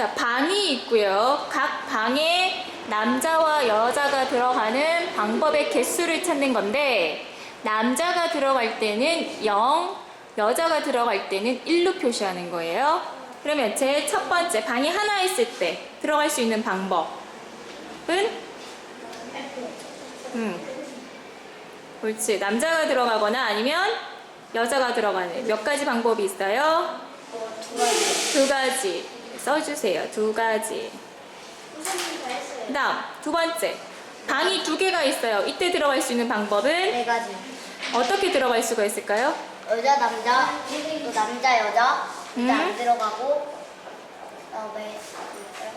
자, 방이 있고요. 각 방에 남자와 여자가 들어가는 방법의 개수를 찾는 건데, 남자가 들어갈 때는 0, 여자가 들어갈 때는 1로 표시하는 거예요. 그러면 제 첫 번째, 방이 하나 있을 때 들어갈 수 있는 방법은? 음. 옳지. 남자가 들어가거나 아니면 여자가 들어가는 몇 가지 방법이 있어요? 두 가지. 두 가지 써주세요. 두 가지. 선생님 다 했어요. 그 다음, 두 번째. 방이 두 개가 있어요. 이때 들어갈 수 있는 방법은 네 가지. 어떻게 들어갈 수가 있을까요? 여자 남자 또 남자 여자 음. 안 들어가고 그다음에 뭐였어요?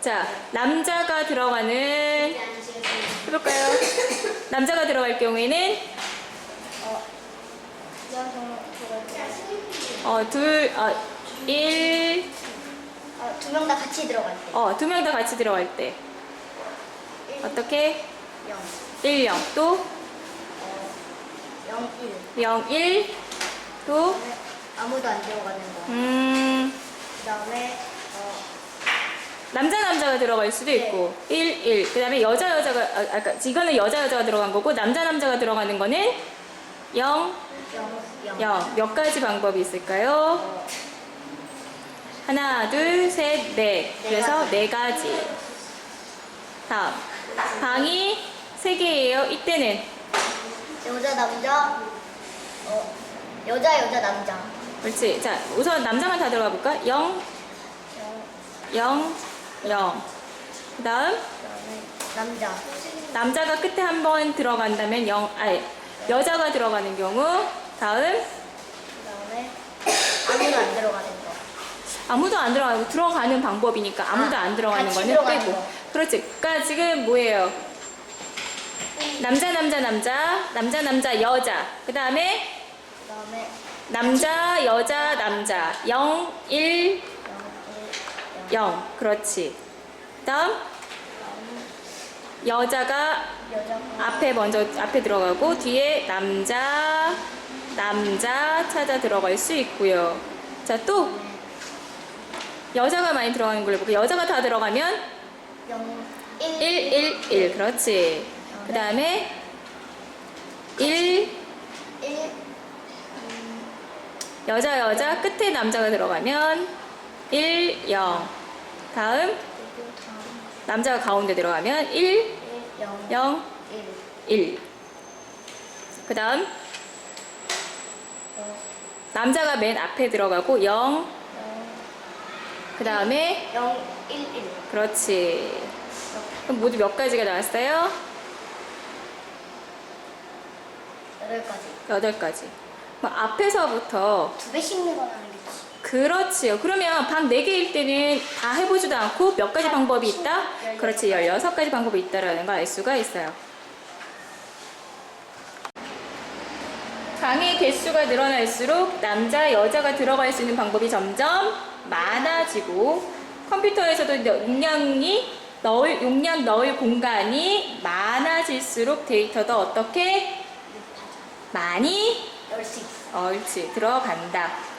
자, 남자가 들어가는, 해볼까요? 남자가 들어갈 경우에는, 어 이현성 어, 둘, 어, 일, 두 명 다 같이 들어갈 때. 어, 두 명 다 같이 들어갈 때. 어떻게? 0. 1, 0. 또, 어, 0, 1. 0, 1. 또, 그다음에 아무도 안 들어가는 거. 음, 그 다음에 어, 남자 남자가 들어갈 수도 있고 1, 1. 그 다음에 여자 여자가 아, 아까 이거는 여자 여자가 들어간 거고 남자 남자가 들어가는 거는 0, 0, 0. 0. 몇 가지 방법이 있을까요? 어, 하나, 둘, 셋, 넷. 그래서. 네 가지. 다음. 방이 세 개예요. 이때는 여자 남자 어 여자 여자 남자. 그렇지. 자, 우선 남자만 다 들어가 볼까? 0, 0, 0, 0. 그다음 남자. 남자가 끝에 한 번 들어간다면 0, 아니 여자가 들어가는 경우 다음 그다음에 거. 아무도 안 들어가고 들어가는 방법이니까 아무도 아, 안 들어가는 같이 거는 들어가는 빼고 거. 그렇지. 그러니까 지금 뭐예요? 남자 남자 남자. 남자 남자 여자. 그 다음에 그다음에 남자 여자 남자. 0 1 0, 1, 0. 0 그렇지. 그 다음 여자가 여자가 앞에 먼저 앞에 들어가고 뒤에 남자 남자 찾아 들어갈 수 있고요. 자 또 여자가 많이 들어가는 걸로 볼게요 여자가 다 들어가면 0, 1, 1, 1, 1. 그렇지. 그 다음에 1, 1, 여자, 여자, 끝에 남자가 들어가면 1, 0. 다음, 남자가 가운데 들어가면 1, 1, 0, 0, 1. 1. 그 다음, 어, 남자가 맨 앞에 들어가고 0. 그 다음에, 0, 1, 1. 그렇지. 그럼 모두 몇 가지가 나왔어요? 8가지. 8가지. 뭐 앞에서부터 두 배씩 늘어나는 게. 그렇지요. 그러면 방 4개일 때는 다 해보지도 않고 몇 가지 방법이 있다? 그렇지, 16가지 방법이 있다라는 걸 알 수가 있어요. 방의 개수가 늘어날수록 남자, 여자가 들어갈 수 있는 방법이 점점 많아지고 컴퓨터에서도 용량이 넣을, 용량 넣을 공간이 많아질수록 데이터도 어떻게 많이. 옳지 들어간다.